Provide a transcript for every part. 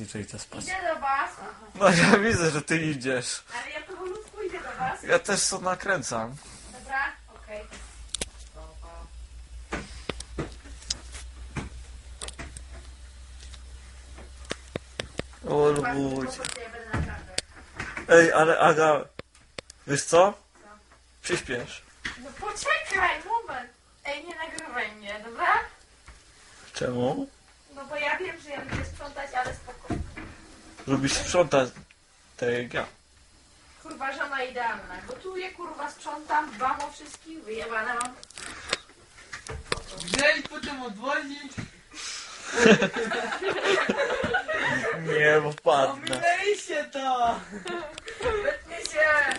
Idę do was, No ja widzę, że ty idziesz. ale ja powolutku idę do was. Ja też to nakręcam. Dobra? Okej. O będę naprawdę. Ej, ale Aga, wiesz co? Przyśpiesz. No poczekaj, moment. Ej, nie nagrywaj mnie, dobra? Czemu? Lubisz sprzątać. Tak jak ja. Kurwa, żona idealna. Gotuję, kurwa, sprzątam, dbam o wszystkich, wyjebane mam. Grzej, potem odwozić. Nie, bo padnę. Ominęliście to! Wytnie się!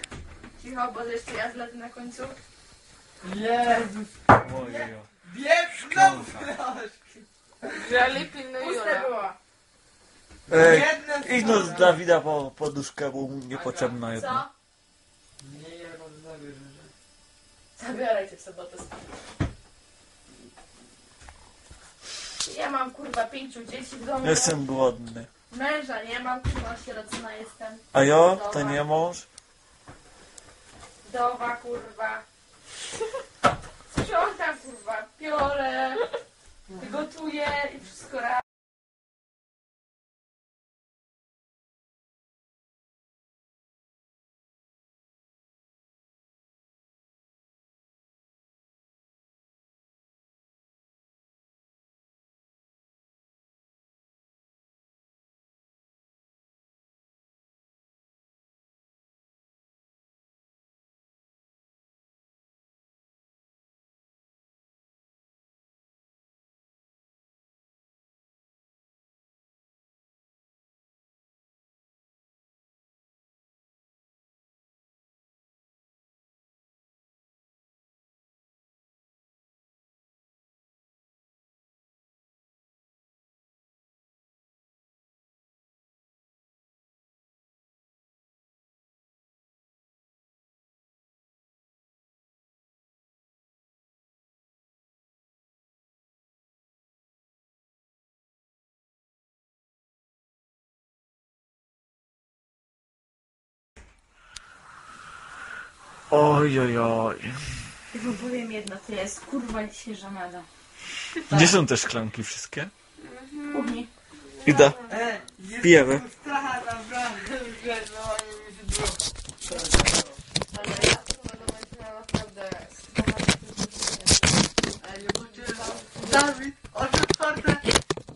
Cicho, bo jeszcze ja zlecę na końcu. Jezus. Ojejo. Bieg znowu troszkę. Żali pilnuj Puste Jura. było. Ej, no z. Dawida po poduszkę, bo mu niepotrzebna jedno. Co? Nie, ja wam zabierze. Zabieraj cię w sobotę Ja mam kurwa pięciu dzieci w domu. Jestem głodny. Męża nie mam, kurwa sierocina jestem. A jo, to nie mąż? Wdowa kurwa. Sprzątam kurwa, piorę, gotuję i wszystko raz. Oj, oj, oj. Wam powiem jedno, to jest kurwa dzisiaj żenada. Gdzie są te szklanki wszystkie? W kuchni. Ida. E, Pijemy. No. Dawid, oczy otwarte.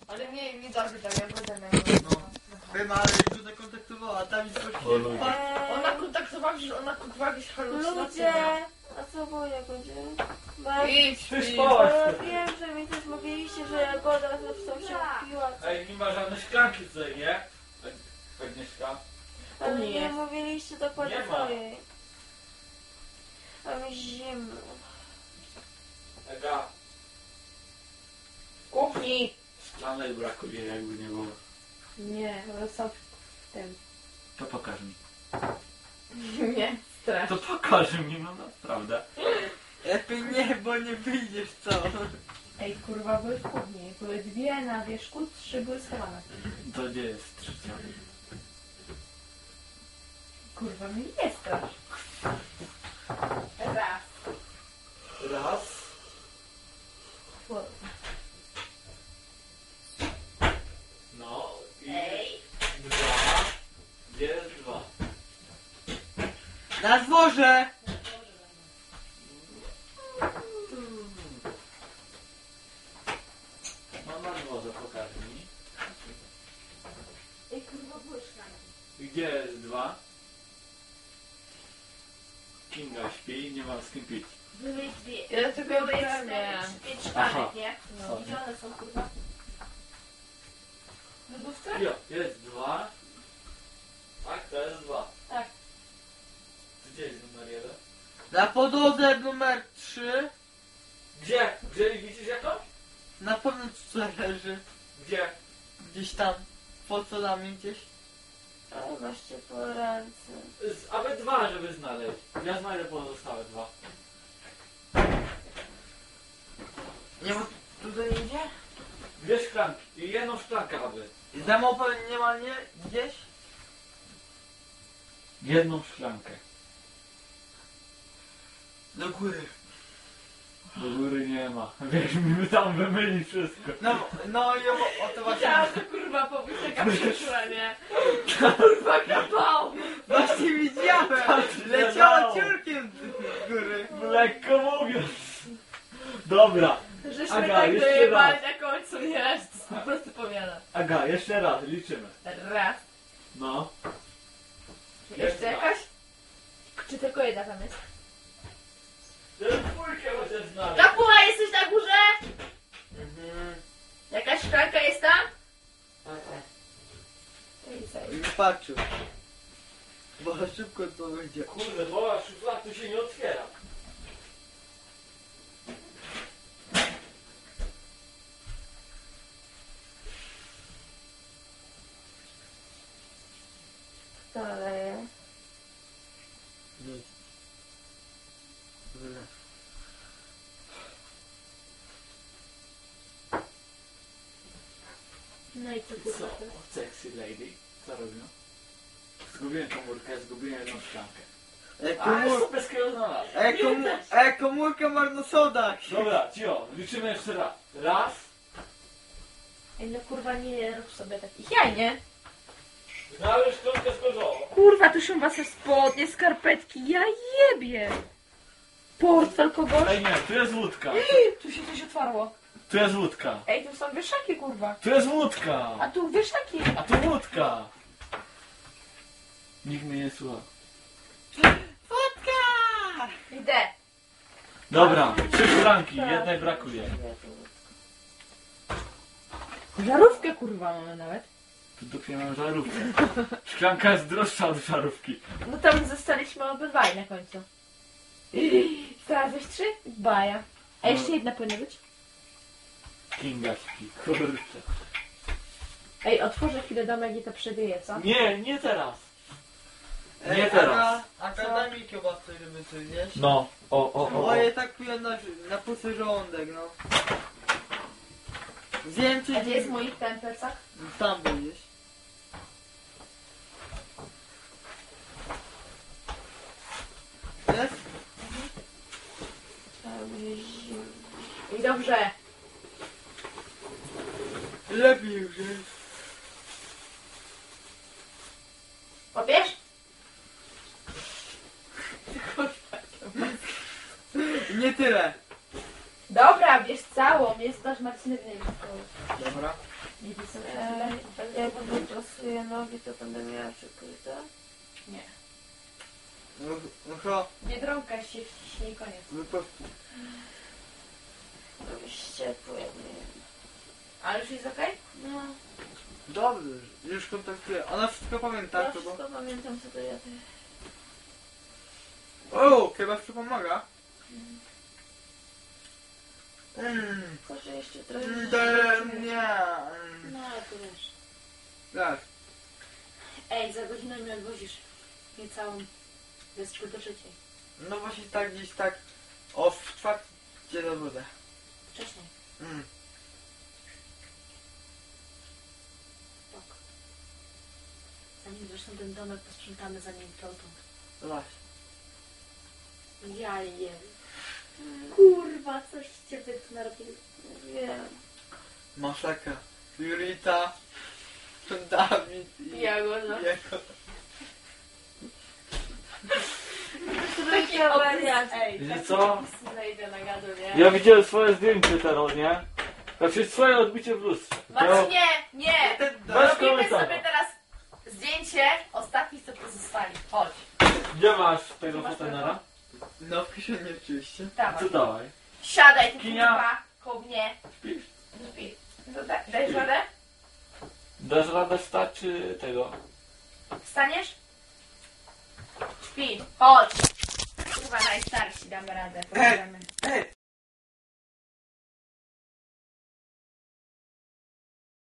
Ale nie, nie tak, ja będę miał. No. Wiem, ale już tutaj kontaktowała, tam jest coś O ludzie. Ona kontaktowała się, że ona kupiła jakieś halucynacje. Ludzie, a co Boja będzie? Bo ja, Idź, Ty idź. spałaś. bo ja wiem, że mi też mówiliście, że Jagoda zresztą się upiła, Ej, nie ma żadnej szklanki tutaj, nie? Agnieszka. ale Nie. nie mówiliście dokładnie Nie ma. swojej. A mi zimno. Aga, W kuchni. szklanek brakuje, jakby nie było. Nie, są w tym. To pokaż mi. Nie, strach. To pokaż mi, no naprawdę. Lepiej nie, bo nie wyjdziesz co. Ej kurwa, były w kuchni. Były dwie na wierzchu, trzy były schowane. To gdzie jest trzecia? Kurwa, mnie nie strasz. Raz. Raz. No i Ej. dwa. Gdzie jest dwa? Na dworze! No na dworze, pokaż mi. Ej kurwa. I Gdzie jest dwa? Kinga śpi, nie mam z kim pić. Były dwie. Ja tylko Były cztery, pięć Aha. szklanek, nie? No. Gdzie one są kurwa? W lodówce? Jo, jest dwa. Tak, to jest dwa. Tak. Gdzie jest numer jeden? Na podłodze numer 3. Gdzie? Gdzie widzisz jakąś? Na pewno co leży. Gdzie? Gdzieś tam. Pod sodami gdzieś. Ale właśnie po ręce. Z- Aby dwa, żeby znaleźć. Ja znajdę pozostałe dwa. Nie, bo tutaj nie idzie? Dwie szklanki. I jedną szklankę, aby. Za mopę nie ma nie? Gdzieś? Jedną szklankę. Do góry. Do góry nie ma. Wiesz, mi tam wymyli wszystko. No, no i o, o to właśnie... Chciałam to kurwa powiedzieć, jaka przyszła, nie? Kurwa kapał! Właśnie widziałem! Leciało ciurkiem z góry. Lekko mówiąc. Dobra. Żeśmy Aga, tak jeszcze dojebali na końcu, nie? To po prostu powiada. Aga, jeszcze raz, liczymy. Raz. No. Jeszcze jakaś? Czy tylko jedna tam jest? Dwójkę chociaż znaleźć. Kapuła, jesteś na górze? Mhm. Jakaś szklanka jest tam? I patrzył. Bo szybko to będzie. Kurde, bo szuflad tu się nie otwiera. Wylew. No i co Co? kurwa? Sexy lady. Co robią? Zgubiłem komórkę, zgubiłem jedną szklankę. E, Ale komór... super skoro znalazł. e, komu... e komórka marnosoda. Dobra, cio, liczymy jeszcze raz. Raz. Ej, no kurwa nie rób sobie takich jaj, nie? Znaleźć szklankę z gorzołą. Kurwa, tu są wasze spodnie, skarpetki, ja jebie! Portfel kogoś? Ej nie, tu jest łódka. Tu się coś otwarło. Tu jest łódka. Ej, tu są wieszaki, kurwa. Tu jest łódka. A tu wieszaki. A tu łódka. Nikt mnie nie słucha. Fotka! Idę. Dobra, trzy szklanki, jednej brakuje. Żarówkę, kurwa, mamy nawet. Tu dopiero mam żarówkę. Szklanka jest droższa od żarówki. No tam zostaliśmy obydwaj na końcu. Znalazłeś trzy? Baja. A jeszcze jedna powinna być? Kinga śpi, kurde. Ej, otworzę chwilę domek i to przewieje, co? Nie, nie teraz. Ej, Nie teraz. Aga, Aga, daj mi kiełbasę, żeby coś zjeść. No, o, o, o. o. Moje tak piję na, na pusty żołądek, no. Zjem A coś... gdzie jest mój ten plecak? Tam będziesz. Jest? I dobrze. Lepiej już jest. Powiesz? Nie tyle. Dobra, bierz całą. Jest też Marciny Dobra. Jak wyprostuję nogi, to będę miała przykryte. No, no cho, Biedronka się wciśnie i koniec. wyprostuj. Robi się ciepło, jak nie Ale już jest okej? No, Dobrze, już kontaktuję. Ona wszystko pamięta, ja to bo... wszystko pamiętam, co to ja O, chyba wszystko pomaga. Mmm. Jeszcze trochę... Mm, nie. Mm. No ale to wiesz. Tak. Ej, za godzinę mnie odwozisz. Nie całą. Bez do trzeciej. No właśnie tak gdzieś tak. O, w czwarcie do wodę. Wcześniej. Mm. Tak. Zanim zresztą ten domek posprzątamy, zanim to. No właśnie. Ja jem. Kurwa, coś tu narobili. Wiem. Masakra. Julita. Dawid i... Jego. Taki wariat. Ej, Wiecie co? Znajdę na gadu, nie? Ja widziałem swoje zdjęcie teraz, nie? Znaczy swoje odbicie w lustrze. Marcinie, nie! Bez Robimy komentarza. sobie teraz zdjęcie ostatnich, co pozostali. Chodź. Gdzie masz tego Masz fotenera? No w kieszeni oczywiście. Dawaj. Co dawaj? Siadaj, ty Kinia. kurwa, koło mnie. Śpisz? Śpi. No da, dajesz radę? Dasz radę wstać czy tego? Wstaniesz? Śpi. Chodź. Kurwa, najstarsi damy radę. Pomożemy. Ej,